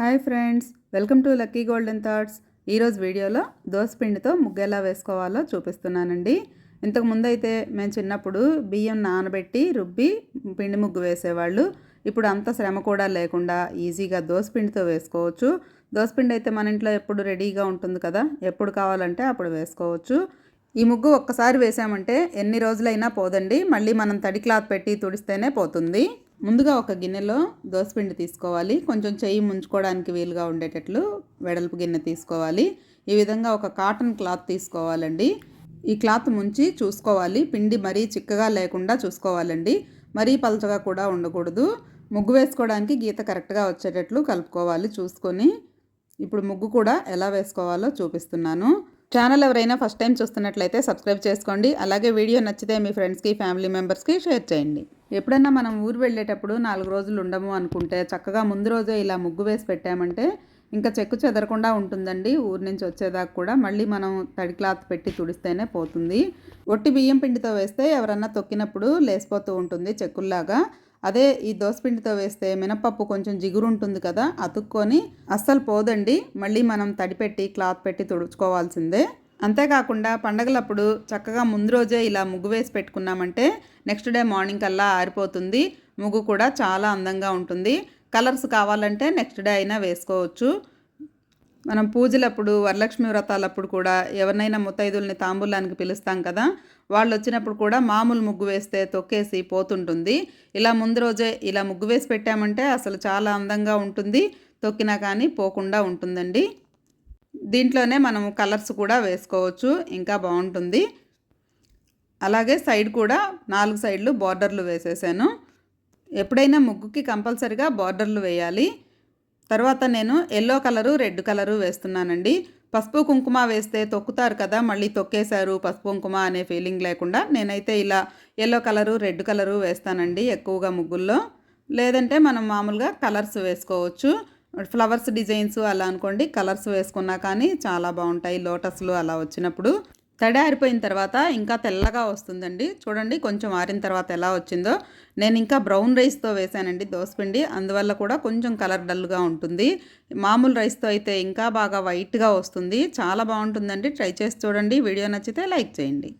Hi friends welcome to lucky golden thoughts. ఈరోజు వీడియోలో పిండితో ముగ్గు ఎలా వేసుకోవాలో చూపిస్తున్నానండి. ఇంతకు ముందు అయితే మేము చిన్నప్పుడు బియ్యం నానబెట్టి రుబ్బి పిండి ముగ్గు వేసేవాళ్ళు. ఇప్పుడు అంత శ్రమ కూడా లేకుండా ఈజీగా పిండితో వేసుకోవచ్చు. పిండి అయితే మన ఇంట్లో ఎప్పుడు రెడీగా ఉంటుంది కదా ఎప్పుడు కావాలంటే అప్పుడు వేసుకోవచ్చు. ఈ ముగ్గు ఒక్కసారి వేసామంటే ఎన్ని రోజులైనా పోదండి. మళ్ళీ మనం తడి క్లాత్ పెట్టి తుడిస్తేనే పోతుంది. ముందుగా ఒక గిన్నెలో దోసపిండి తీసుకోవాలి. కొంచెం చెయ్యి ముంచుకోవడానికి వీలుగా ఉండేటట్లు వెడల్పు గిన్నె తీసుకోవాలి. ఈ విధంగా ఒక కాటన్ క్లాత్ తీసుకోవాలండి. ఈ క్లాత్ ముంచి చూసుకోవాలి. పిండి మరీ చిక్కగా లేకుండా చూసుకోవాలండి. మరీ పలచగా కూడా ఉండకూడదు. ముగ్గు వేసుకోవడానికి గీత కరెక్ట్గా వచ్చేటట్లు కలుపుకోవాలి చూసుకొని. ఇప్పుడు ముగ్గు కూడా ఎలా వేసుకోవాలో చూపిస్తున్నాను. ఛానల్ ఎవరైనా ఫస్ట్ టైం చూస్తున్నట్లయితే సబ్స్క్రైబ్ చేసుకోండి. అలాగే వీడియో నచ్చితే మీ ఫ్రెండ్స్కి ఫ్యామిలీ మెంబర్స్కి షేర్ చేయండి. ఎప్పుడైనా మనం ఊరు వెళ్ళేటప్పుడు నాలుగు రోజులు ఉండము అనుకుంటే చక్కగా ముందు రోజే ఇలా ముగ్గు వేసి పెట్టామంటే ఇంకా చెక్కు చెదరకుండా ఉంటుందండి. ఊరి నుంచి వచ్చేదాకా కూడా మళ్ళీ మనం తడి క్లాత్ పెట్టి తుడిస్తేనే పోతుంది. ఒట్టి బియ్యం పిండితో వేస్తే ఎవరన్నా తొక్కినప్పుడు లేసిపోతూ ఉంటుంది చెక్కుల్లాగా. అదే ఈ దోసపిండితో వేస్తే మినపప్పు కొంచెం జిగురు ఉంటుంది కదా అతుక్కొని అస్సలు పోదండి. మళ్ళీ మనం తడిపెట్టి క్లాత్ పెట్టి తుడుచుకోవాల్సిందే. అంతేకాకుండా పండగలప్పుడు చక్కగా ముందు రోజే ఇలా ముగ్గు వేసి పెట్టుకున్నామంటే నెక్స్ట్ డే మార్నింగ్ కల్లా ఆరిపోతుంది. ముగ్గు కూడా చాలా అందంగా ఉంటుంది. కలర్స్ కావాలంటే నెక్స్ట్ డే అయినా వేసుకోవచ్చు. మనం పూజలప్పుడు వరలక్ష్మి వ్రతాలప్పుడు కూడా ఎవరినైనా ముత్తైదుల్ని తాంబూలానికి పిలుస్తాం కదా వాళ్ళు వచ్చినప్పుడు కూడా మామూలు ముగ్గు వేస్తే తొక్కేసి పోతుంటుంది. ఇలా ముందు రోజే ఇలా ముగ్గు వేసి పెట్టామంటే అసలు చాలా అందంగా ఉంటుంది. తొక్కినా కానీ పోకుండా ఉంటుందండి. దీంట్లోనే మనం కలర్స్ కూడా వేసుకోవచ్చు ఇంకా బాగుంటుంది. అలాగే సైడ్ కూడా నాలుగు సైడ్లు బార్డర్లు వేసేసాను. ఎప్పుడైనా ముగ్గుకి కంపల్సరిగా బార్డర్లు వేయాలి. తర్వాత నేను ఎల్లో కలరు రెడ్ కలరు వేస్తున్నానండి. పసుపు కుంకుమ వేస్తే తొక్కుతారు కదా మళ్ళీ తొక్కేశారు పసుపు కుంకుమ అనే ఫీలింగ్ లేకుండా నేనైతే ఇలా ఎల్లో కలరు రెడ్ కలరు వేస్తానండి ఎక్కువగా ముగ్గుల్లో. లేదంటే మనం మామూలుగా కలర్స్ వేసుకోవచ్చు. ఫ్లవర్స్ డిజైన్స్ అలా అనుకోండి కలర్స్ వేసుకున్నా కానీ చాలా బాగుంటాయి. లోటస్లు అలా వచ్చినప్పుడు తడి ఆరిపోయిన తర్వాత ఇంకా తెల్లగా వస్తుందండి. చూడండి కొంచెం ఆరిన తర్వాత ఎలా వచ్చిందో. నేను ఇంకా బ్రౌన్ రైస్తో వేసానండి దోసపిండి అందువల్ల కూడా కొంచెం కలర్ డల్గా ఉంటుంది. మామూలు రైస్తో అయితే ఇంకా బాగా వైట్గా వస్తుంది. చాలా బాగుంటుందండి. ట్రై చేసి చూడండి. వీడియో నచ్చితే లైక్ చేయండి.